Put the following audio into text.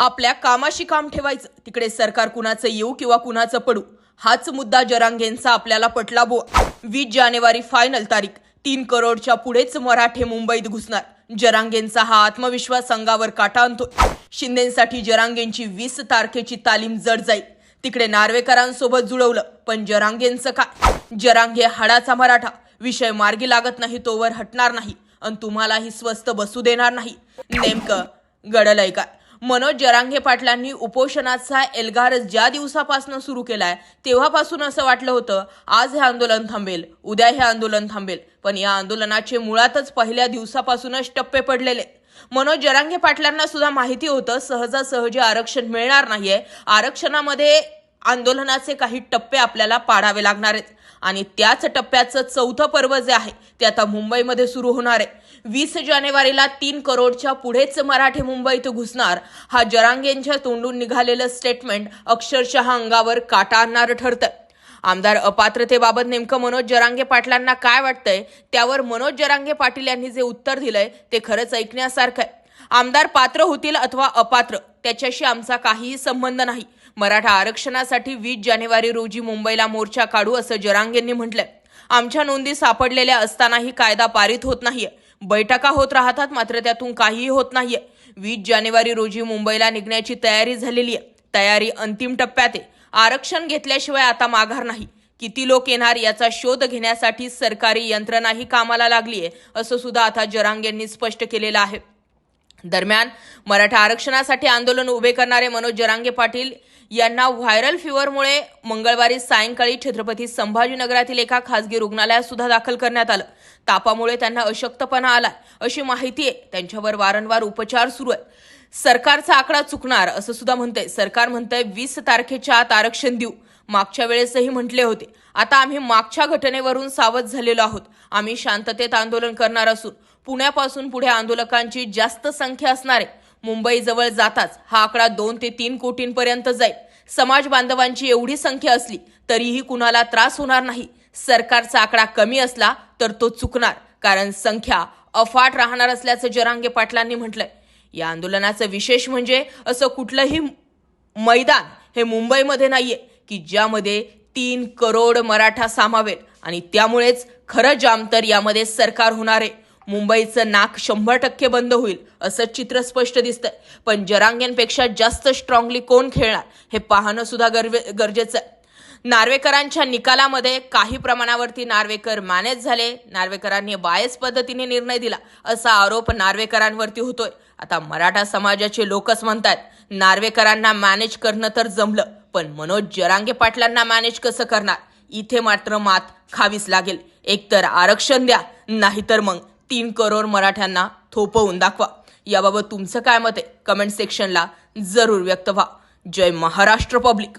आपल्या कामाशी काम ठेवायचं. तिकडे सरकार कुणाचं येऊ किंवा कुणाचं पडू हाच मुद्दा जरांगेंचा आपल्याला पटला बो वीस जानेवारी फायनल तारीख तीन करोडच्या पुढेच मराठे मुंबईत घुसणार. जरांगेंचा हा आत्मविश्वास अंगावर काटा आणतो शिंदेसाठी जरांगेंची वीस तारखेची तालीम जड जाईल. तिकडे नार्वेकरांसोबत जुळवलं पण जरांगेंचं काय? जरांगे हाडाचा मराठा विषय मार्गी लागत नाही तोवर हटणार नाही आणि तुम्हालाही स्वस्त बसू देणार नाही. नेमकं गडलंय काय? मनोज जरांगे पाटलांनी उपोषणाचा एल्गार ज्या दिवसापासून सुरू केलाय तेव्हापासून असं वाटलं होतं आज हे आंदोलन थांबेल उद्या हे आंदोलन थांबेल. पण या आंदोलनाचे मुळातच पहिल्या दिवसापासूनच टप्पे पडलेले. मनोज जरांगे पाटलांना सुद्धा माहिती होतं सहजासहजी आरक्षण मिळणार नाहीये. आरक्षणामध्ये आंदोलनाचे काही टप्पे आपल्याला पाडावे लागणार आहेत. आणि त्याच टप्प्याचं चौथं पर्व जे आहे ते आता मुंबईमध्ये सुरू होणार आहे. वीस जानेवारीला तीन करोडच्या पुढेच मराठी मुंबईत घुसणार. हा जरांगेंच्या तोंडून निघालेलं स्टेटमेंट अक्षरशः अंगावर काटा आणणारं ठरतं आमदार अपात्रतेबाबत नेमकं मनोज जरांगे पाटलांना काय वाटतंय? त्यावर मनोज जरांगे पाटील यांनी जे उत्तर दिलंय ते खरंच ऐकण्यासारखं आहे. आमदार पात्र होतील अथवा अपात्र त्याच्याशी आमचा काहीही संबंध नाही. मराठा आरक्षणासाठी वीस जानेवारी रोजी मुंबईला मोर्चा काढू असं जरांगेंनी म्हटलंय. आमच्या नोंदी सापडलेल्या असतानाही कायदा पारित होत नाहीये. बैठका होत राहतात मात्र त्यातून काहीही होत नाहीये. वीस जानेवारी रोजी मुंबईला निघण्याची तयारी झालेली आहे तयारी अंतिम टप्प्यात आहे. आरक्षण घेतल्याशिवाय आता माघार नाही. किती लोक येणार याचा शोध घेण्यासाठी सरकारी यंत्रणाही कामाला लागली आहे असं सुद्धा आता जरांग यांनी स्पष्ट केलेलं आहे. दरम्यान मराठा आरक्षणासाठी आंदोलन उभे करणारे मनोज जरांगे पाटील यांना व्हायरल फिवरमुळे मंगळवारी सायंकाळी छत्रपती संभाजीनगरातील एका खासगी रुग्णालयात सुद्धा दाखल करण्यात आलं. तापामुळे त्यांना अशक्तपणा आलाय अशी माहिती आहे. त्यांच्यावर वारंवार उपचार सुरू आहे सरकारचा आकडा चुकणार असं सुद्धा म्हणतंय. सरकार म्हणतंय वीस तारखेच्या आत आरक्षण देऊ. मागच्या वेळेसही म्हटले होते. आता आम्ही मागच्या घटनेवरून सावध झालेलो आहोत. आम्ही शांततेत आंदोलन करणार असून पुण्यापासून पुढे आंदोलकांची जास्त संख्या असणारे मुंबईजवळ जाताच हा आकडा दोन ते तीन कोटींपर्यंत जाईल. समाज बांधवांची एवढी संख्या असली तरीही कुणाला त्रास होणार नाही. सरकारचा आकडा कमी असला तर तो चुकणार कारण संख्या अफाट राहणार असल्याचं जरांगे पाटलांनी म्हटलंय. या आंदोलनाचं विशेष म्हणजे असं कुठलंही मैदान हे मुंबईमध्ये नाहीये की ज्यामध्ये तीन करोड मराठा सामावेल. आणि त्यामुळेच खरं जामतर यामध्ये सरकार होणार आहे. मुंबईचं नाक शंभर टक्के बंद होईल असं चित्र स्पष्ट दिसतंय. पण जरांगेंपेक्षा जास्त स्ट्रॉंगली कोण खेळणार हे पाहणं सुद्धा गरजेचं आहे. नार्वेकरांच्या निकालामध्ये काही प्रमाणावरती नार्वेकर मॅनेज झाले. नार्वेकरांनी बायस पद्धतीने निर्णय दिला असा आरोप नार्वेकरांवरती होतोय. आता मराठा समाजाचे लोकच म्हणतात नार्वेकरांना मॅनेज करणं तर जमलं पण मनोज जरांगे पाटलांना मॅनेज कसं करणार? इथे मात्र मात खावीच लागेल. एकतर आरक्षण द्या नाहीतर मग तीन करोड मराठ्यांना थोपवून दाखवा. याबाबत तुमचं काय मत आहे? कमेंट सेक्शनला जरूर व्यक्त व्हा. जय महाराष्ट्र पब्लिक